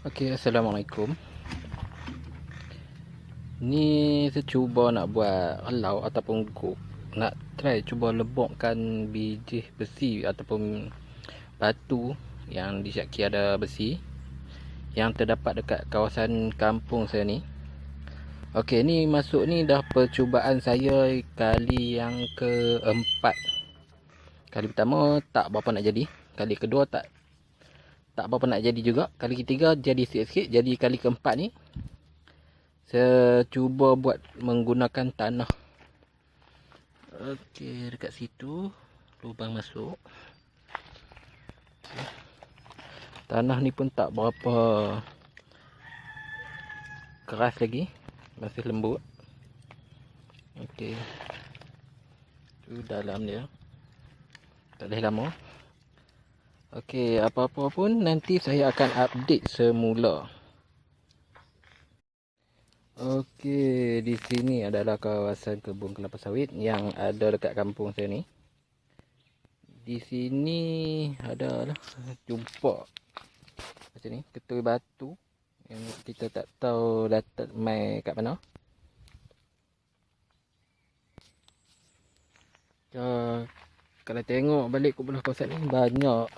Okey, Assalamualaikum. Ni saya cuba nak buat relau ataupun guk. Nak try cuba lebokkan biji besi ataupun batu yang disyaki ada besi yang terdapat dekat kawasan kampung saya ni. Okey, ni masuk ni dah percubaan saya kali yang keempat. Kali pertama tak berapa nak jadi. Kali kedua tak tak apa-apa nak jadi juga. Kali ketiga jadi sikit-sikit. Jadi kali keempat ni. Saya cuba buat menggunakan tanah. Okey, dekat situ. Lubang masuk. Tanah ni pun tak berapa keras lagi. Masih lembut. Okey. Tu dalam dia. Tak boleh lama. Okey, apa-apa pun nanti saya akan update semula. Okey, di sini adalah kawasan kebun kelapa sawit yang ada dekat kampung saya ni. Di sini adalah jumpa macam ni, ketui batu yang kita tak tahu datat mai kat mana. Kalau tengok balik ke belah kawasan ni banyak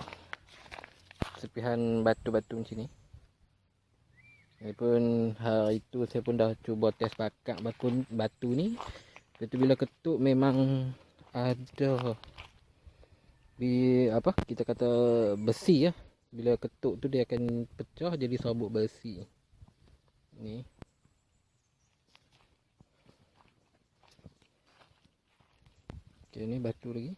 sepihan batu-batu macam ni. Ini pun hari itu saya pun dah cuba test pakak batu, batu ni. Itu bila ketuk memang ada di apa kita kata besi ya. Bila ketuk tu dia akan pecah jadi sabuk besi. Ni. Okay, ni batu lagi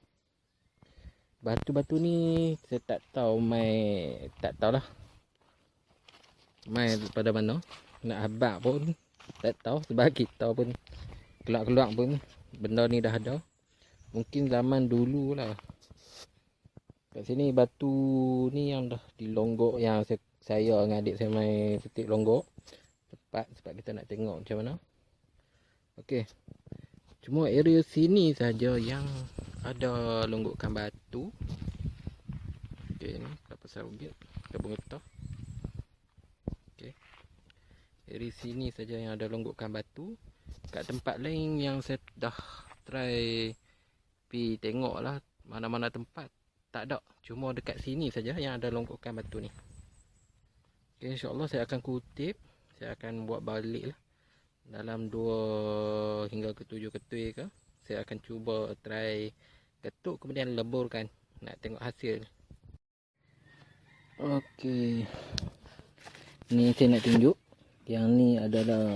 batu-batu ni saya tak tahu mai tak tahulah. Mai pada mana. Nak habak pun tak tahu sebab kita pun keluar-keluar pun benda ni dah ada. Mungkin zaman dulu lah. Kat sini batu ni yang dah dilonggok yang saya, saya dengan adik saya mai petik longgok. Tepat sebab kita nak tengok macam mana. Okey. Cuma area sini saja yang ada longgokan batu. Okey ni kelapa sawit, kebun getah. Okey. Area sini saja yang ada longgokan batu. Kat tempat lain yang saya dah try pi tengoklah mana-mana tempat tak ada. Cuma dekat sini saja yang ada longgokan batu ni. Okey insya-Allah saya akan kutip, saya akan buat balik lah dalam 2 hingga ke 7 ketui ke saya akan cuba try ketuk kemudian leburkan nak tengok hasil Okey. Ni saya nak tunjuk yang ni adalah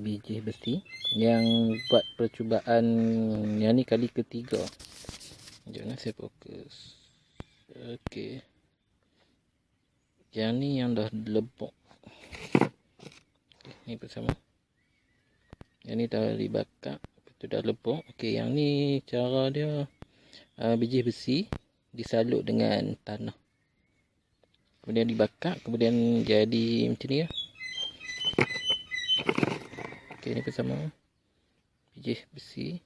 biji besi yang buat percubaan yang ni kali ketiga. Jangan saya fokus. Okey. Yang ni yang dah lebok. Ni bersama. Yang ni dah dibakar. Itu dah lebok. Okey, yang ni cara dia uh, biji besi disalut dengan tanah. Kemudian dibakar. Kemudian jadi macam ni ya. Okey, ni bersama biji besi.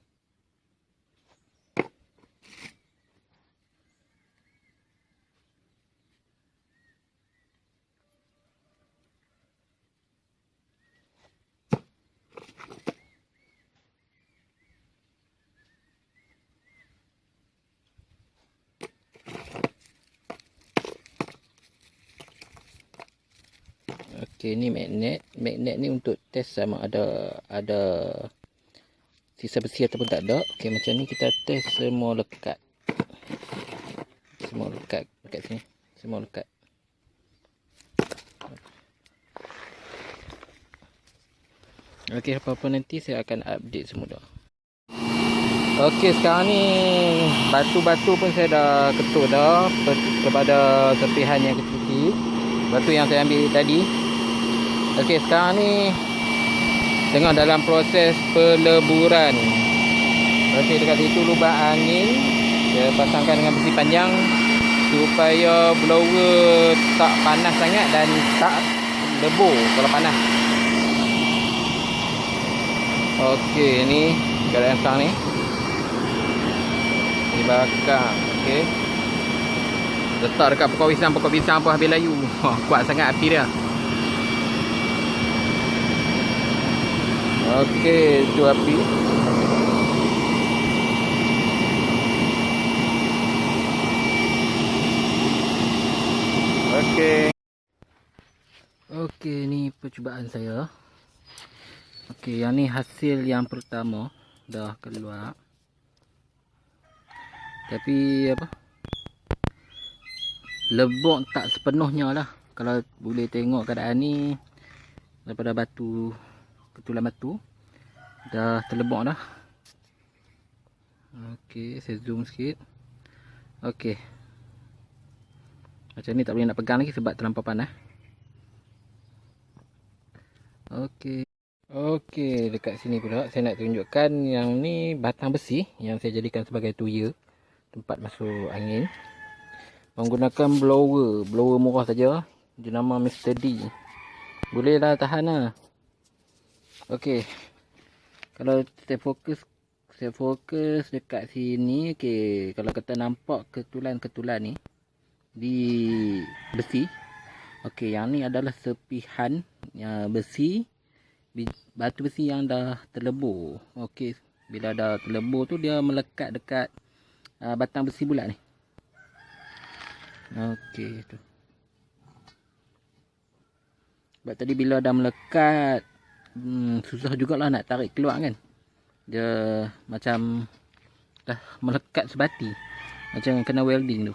Okey ni magnet. Magnet ni untuk test sama ada ada sisa besi ataupun tak ada. Okey macam ni kita test semua lekat. Semua lekat dekat sini. Semua lekat. Okey apa-apa nanti saya akan update semula. Okey sekarang ni batu-batu pun saya dah ketuk dah kepada tepihan yang kecil-kecil. Batu yang saya ambil tadi Okey, sekarang ni tengah dalam proses peleburan. Okey, dekat situ lubang angin. Saya pasangkan dengan besi panjang supaya blower tak panas sangat dan tak lebur kalau panas. Okey, ni keadaan sekarang ni. Dibakar. Okey. Letak dekat pokok pisang, pokok pisang pun habis layu. Kuat sangat api dia. Okey, tu api. Okey. Okey, ni percubaan saya. Okey, yang ni hasil yang pertama dah keluar. Tapi apa? Lebok tak sepenuhnya lah. Kalau boleh tengok keadaan ni daripada batu ketulan batu dah terlebok dah. Okey, saya zoom sikit. Okey. Macam ni tak boleh nak pegang lagi sebab terlampau panas. Okey. Okey, dekat sini pula saya nak tunjukkan yang ni batang besi yang saya jadikan sebagai tuya tempat masuk angin. Menggunakan blower, blower murah saja. Dia nama Mr. D. Bolehlah tahan lah. Okey. Kalau saya fokus saya fokus dekat sini okey kalau kita nampak ketulan-ketulan ni di besi. Okey, yang ni adalah sepihan ya, besi batu besi yang dah terlebur. Okey, bila dah terlebur tu dia melekat dekat uh, batang besi bulat ni. Okey tu. Sebab tadi bila dah melekat hmm, susah jugalah nak tarik keluar kan. Dia macam dah melekat sebati. Macam kena welding tu.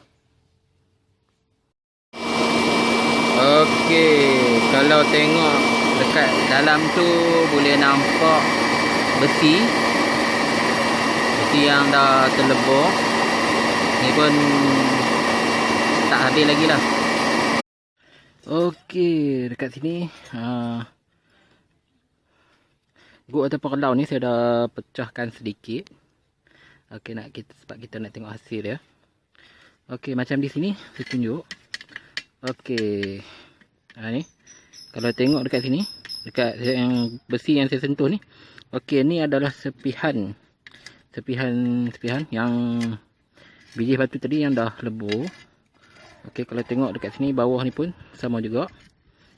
Okey, kalau tengok dekat dalam tu boleh nampak besi. Besi yang dah terlebur. Ni pun tak habis lagi lah. Okey, dekat sini uh, Guk atau perlau ni saya dah pecahkan sedikit. Okey, nak kita sebab kita nak tengok hasil dia. Okey, macam di sini saya tunjuk. Okey. Ha ni. Kalau tengok dekat sini, dekat yang besi yang saya sentuh ni. Okey, ni adalah sepihan. Sepihan sepihan yang biji batu tadi yang dah lebur. Okey, kalau tengok dekat sini bawah ni pun sama juga.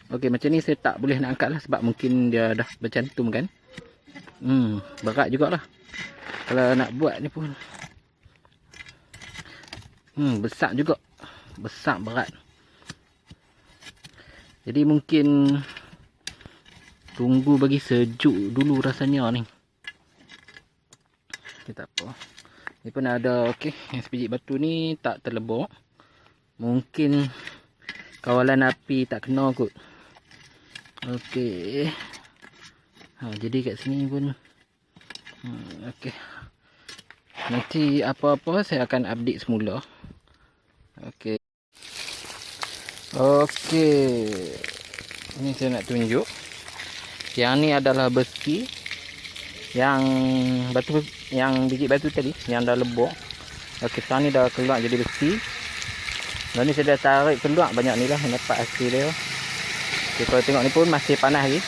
Okey, macam ni saya tak boleh nak angkat lah sebab mungkin dia dah bercantum kan. Hmm, berat jugalah. Kalau nak buat ni pun Hmm, besar juga. Besar berat. Jadi mungkin tunggu bagi sejuk dulu rasanya ni. Okay, tak apa. Ni pun ada okey, sebiji batu ni tak terlebok. Mungkin kawalan api tak kena kot. Okey. Ha, jadi kat sini pun hmm, okey. Nanti apa-apa saya akan update semula. Okey. Okey. Ini saya nak tunjuk. Yang ni adalah besi yang batu yang biji batu tadi yang dah lebok. Okey, sekarang ni dah keluar jadi besi. Dan ni saya dah tarik keluar banyak ni lah dapat hasil dia. Okey, kalau tengok ni pun masih panas lagi.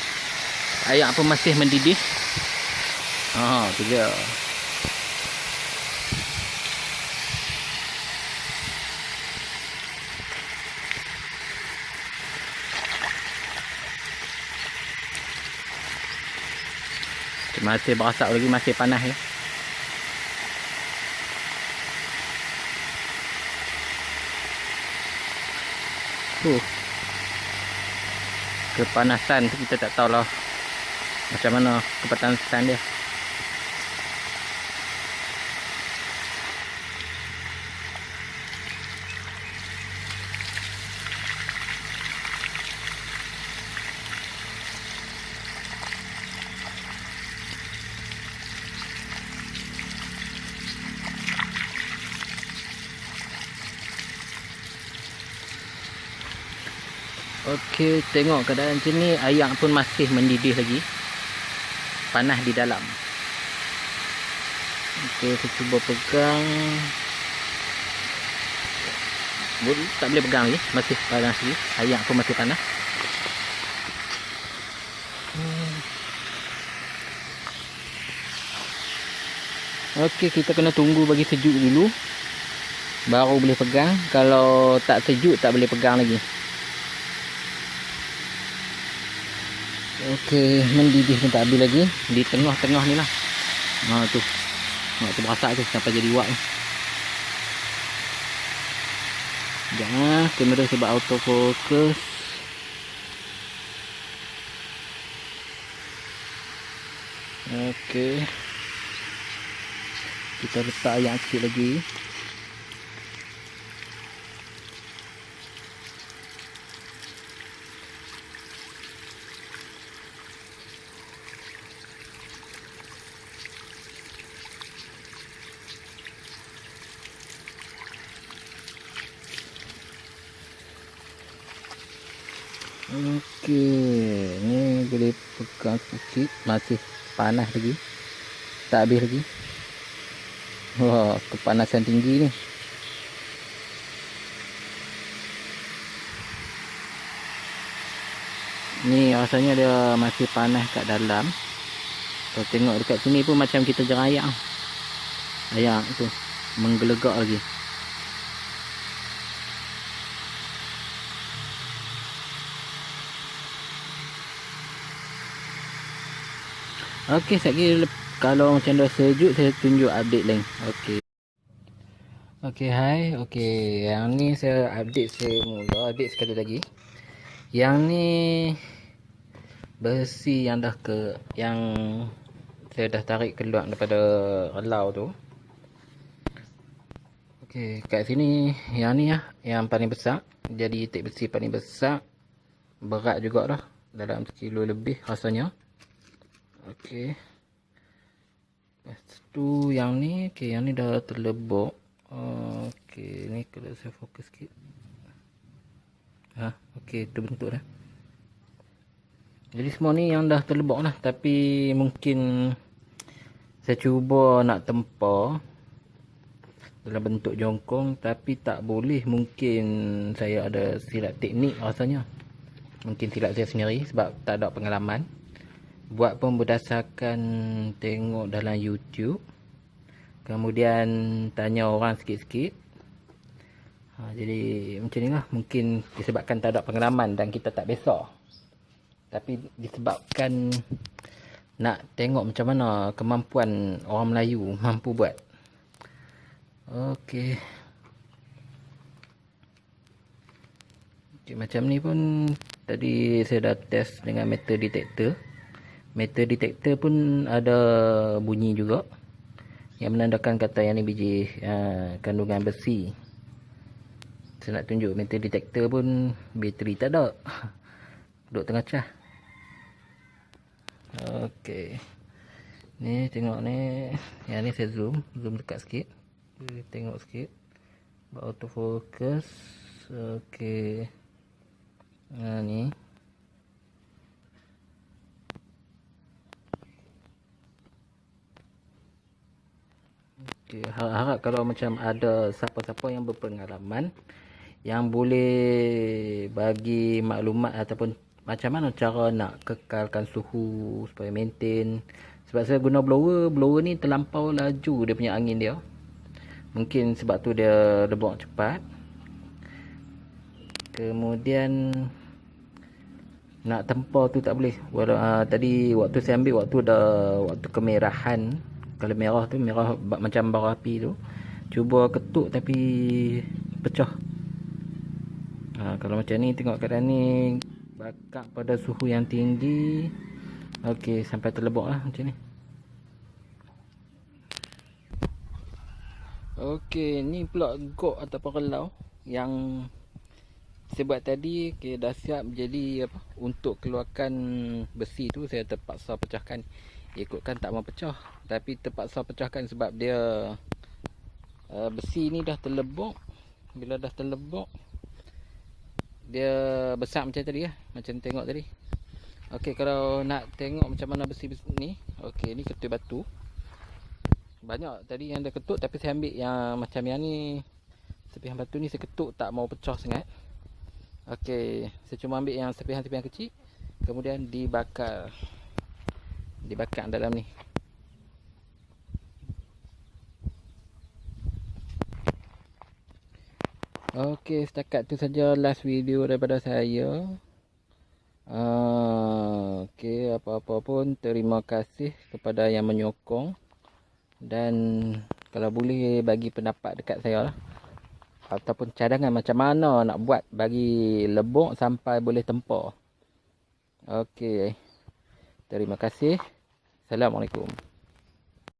Air pun masih mendidih. Ha, tu je. masih berasap lagi masih panas ya uh. kepanasan tu kita tak tahulah macam mana kepanasan dia Okey, tengok keadaan sini air pun masih mendidih lagi. Panas di dalam. Okey, saya cuba pegang. Tak boleh pegang lagi, masih panas lagi. Air pun masih panas. Hmm. Okey, kita kena tunggu bagi sejuk dulu. Baru boleh pegang. Kalau tak sejuk tak boleh pegang lagi. Okey, mendidih pun tak habis lagi. Di tengah-tengah ni lah. Ha tu. Tu berasak tu sampai jadi wak ni. Jangan kamera sebab auto focus. Okey. Kita letak yang kecil lagi. Okey, ni boleh pegang sikit masih panas lagi. Tak habis lagi. Wah, kepanasan tinggi ni. Ni rasanya dia masih panas kat dalam. Kalau tengok dekat sini pun macam kita jerayak. Ayak tu menggelegak lagi. Okey, sekejap kalau macam dah sejuk saya tunjuk update lain. Okey. Okey, hai. Okey, yang ni saya update semula, update sekali lagi. Yang ni besi yang dah ke yang saya dah tarik keluar daripada relau tu. Okey, kat sini yang ni lah yang paling besar. Jadi itik besi paling besar. Berat juga dah. Dalam sekilo lebih rasanya. Okey. Lepas tu yang ni, okey yang ni dah terlebok. Okey, ni kalau saya fokus sikit. Ha, okey tu bentuk dah. Jadi semua ni yang dah terlebok lah tapi mungkin saya cuba nak tempa dalam bentuk jongkong tapi tak boleh mungkin saya ada silap teknik rasanya. Mungkin silap saya sendiri sebab tak ada pengalaman buat pun berdasarkan tengok dalam YouTube. Kemudian tanya orang sikit-sikit. Ha, jadi macam ni lah. Mungkin disebabkan tak ada pengalaman dan kita tak besar. Tapi disebabkan nak tengok macam mana kemampuan orang Melayu mampu buat. Ok okay macam ni pun tadi saya dah test dengan metal detector metal detector pun ada bunyi juga. Yang menandakan kata yang ni biji uh, kandungan besi. Saya nak tunjuk metal detector pun bateri tak ada. Duduk tengah cah. Ok ni tengok ni. Yang ni saya zoom. Zoom dekat sikit. Tengok sikit. Autofocus ok ha, ni Okay, harap kalau macam ada siapa-siapa yang berpengalaman yang boleh bagi maklumat ataupun macam mana cara nak kekalkan suhu supaya maintain. Sebab saya guna blower blower ni terlampau laju dia punya angin dia. Mungkin sebab tu dia lebok cepat. Kemudian nak tempah tu tak boleh. Walau, uh, tadi waktu saya ambil waktu dah waktu kemerahan kalau merah tu merah macam bara api tu cuba ketuk tapi pecah. Ha, kalau macam ni tengok keadaan ni bakar pada suhu yang tinggi. Ok sampai terlebok lah macam ni. Ok ni pula gok ataupun relau yang saya buat tadi okay, dah siap jadi apa untuk keluarkan besi tu saya terpaksa pecahkan. Ikutkan tak mau pecah tapi terpaksa pecahkan sebab dia uh, besi ni dah terlebok bila dah terlebok dia besar macam tadi ya macam tengok tadi. Okey kalau nak tengok macam mana besi, -besi ni okey ni ketul batu. Banyak tadi yang dah ketuk tapi saya ambil yang macam yang ni sepihan batu ni saya ketuk tak mau pecah sangat. Okey saya cuma ambil yang sepihan-sepihan kecil kemudian dibakar. Dibakar dalam ni ok setakat tu saja last video daripada saya Uh, Okey, apa-apa pun terima kasih kepada yang menyokong dan kalau boleh bagi pendapat dekat saya lah ataupun cadangan macam mana nak buat bagi lebok sampai boleh tempur. Okey. Terima kasih. Assalamualaikum.